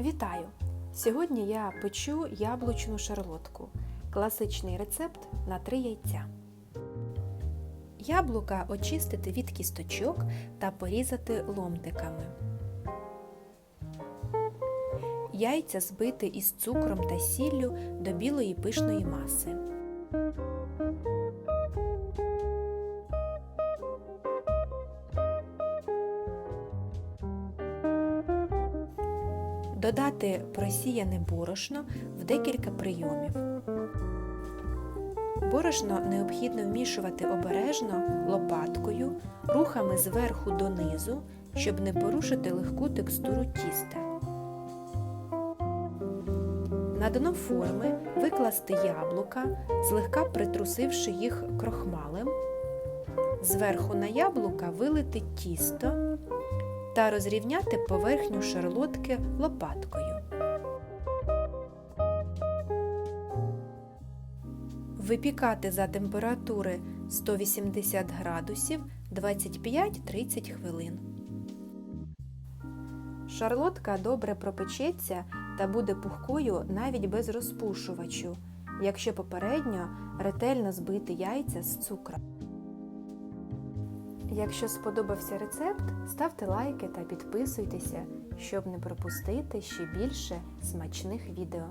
Вітаю! Сьогодні я печу яблучну шарлотку. Класичний рецепт на 3 яйця. Яблука очистити від кісточок та порізати ломтиками. Яйця збити із цукром та сіллю до білої пишної маси. Додати просіяне борошно в декілька прийомів. Борошно необхідно вмішувати обережно лопаткою, рухами зверху донизу, щоб не порушити легку текстуру тіста. На дно форми викласти яблука, злегка притрусивши їх крохмалем. Зверху на яблука вилити тісто та розрівняти поверхню шарлотки лопаткою. Випікати за температури 180 градусів 25-30 хвилин. Шарлотка добре пропечеться та буде пухкою навіть без розпушувачу, якщо попередньо ретельно збити яйця з цукром. Якщо сподобався рецепт, ставте лайки та підписуйтеся, щоб не пропустити ще більше смачних відео.